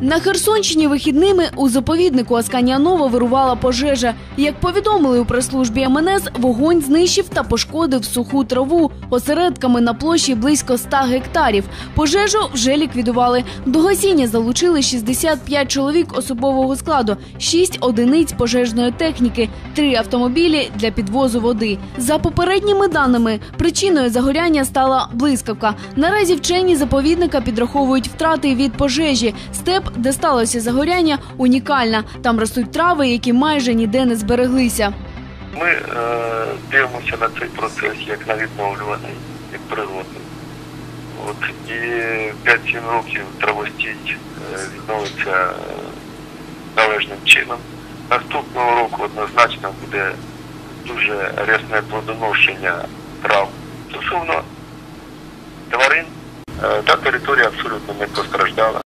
На Херсонщині вихідними у заповіднику Асканія-Нова вирувала пожежа. Як повідомили у прес-службі МНС, вогонь знищив та пошкодив суху траву осередками на площі близько 100 гектарів. Пожежу вже ліквідували. До гасіння залучили 65 чоловік особового складу, 6 одиниць пожежної техніки, 3 автомобілі для підвозу води. За попередніми даними, причиною загоряння стала блискавка. Наразі вчені заповідника підраховують втрати від пожежі. Степ, де сталося загоряння, унікальна. Там ростуть трави, які майже ніде не збереглися. Ми е, дивимося на цей процес як на відновлюваний, як природний. От, і 5-7 років травостій е, відновиться е, належним чином. Наступного року однозначно буде дуже рясне плодоношення трав. Стосовно тварин, е, та територія абсолютно не постраждала.